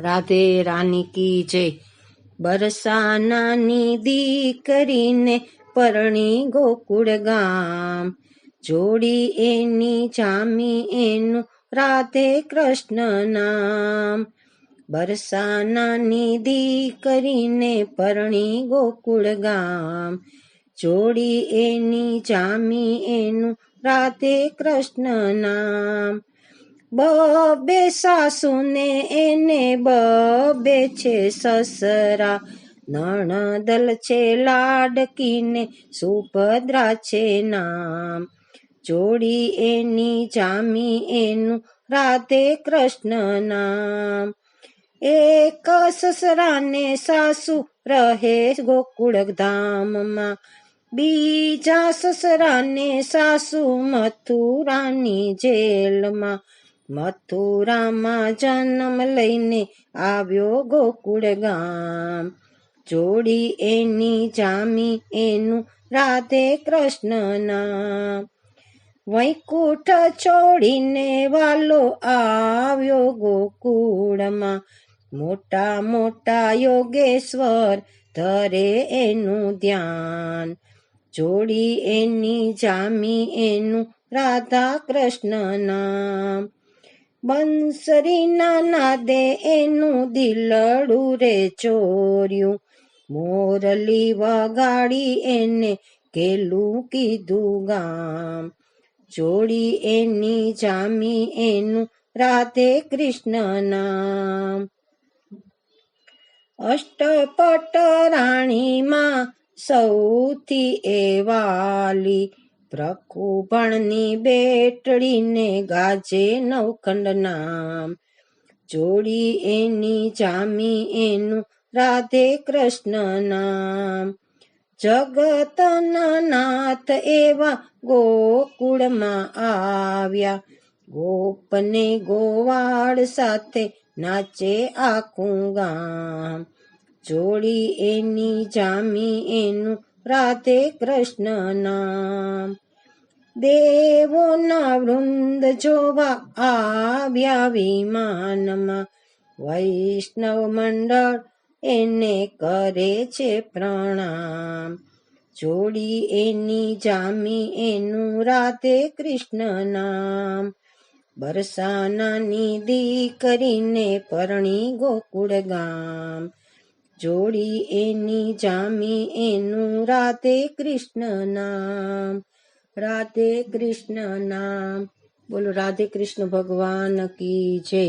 રાધે રાની કી જય. બરસાનાની દીકરીને પરણી ગોકુળ ગામ. જોડી એની જામી એનું રાધે કૃષ્ણ નામ. બરસાનાની દીકરીને પરણી ગોકુળ ગામ. જોડી એની જામી એનું રાધે કૃષ્ણ નામ. બબે સાસુને એને બબે છે સસરા. નણદલ છે લાડકીને સુભદ્રા છે નામ. જોડી એની જામી એનું રાધે કૃષ્ણ નામ. એક સસરાને સાસુ રહે ગોકુળ ધામમાં બીજા સસરાને સાસુ મથુરાની જેલમાં. મથુરામાં જન્મ લઈને આવ્યો ગોકુળ ગામ જોડી એની જામી એનું રાધે કૃષ્ણ નામ વૈકુંઠ છોડીને વાલો આવ્યો ગોકુળમાં. મોટા મોટા યોગેશ્વર ધરે એનું ધ્યાન. જોડી એની જામી એનું રાધા કૃષ્ણ નામ બંસરીના નાદે એનું દિલડું રે ચોર્યું. મોરલી વગાડી એને કેલું કીધું ગામ. જોડી એની જામી એનું રાધે કૃષ્ણ નામ. અષ્ટપટ રાણીમાં સૌથી એવાલી પ્રકુભણની બેટડીને ગાજે નવખંડ નામ જોડી એની જામી એનું રાધે કૃષ્ણ નામ જગતના નાથ એવા ગોકુળમાં આવ્યા. ગોપને ગોવાળ સાથે નાચે આખું ગામ. જોડી એની જામી એનું રાધે કૃષ્ણ નામ દેવોના વૃંદ જોવા આવ્યા વિમાનમાં. વૈષ્ણવ મંડળ એને કરે છે પ્રણામ. જોડી એની જામી એનું રાધે કૃષ્ણ નામ બરસાનાની દીકરીને પરણી ગોકુળ ગામ જોડી એની જામી એનું રાધે કૃષ્ણ નામ રાધે કૃષ્ણ નામ બોલો રાધે કૃષ્ણ ભગવાન કી જય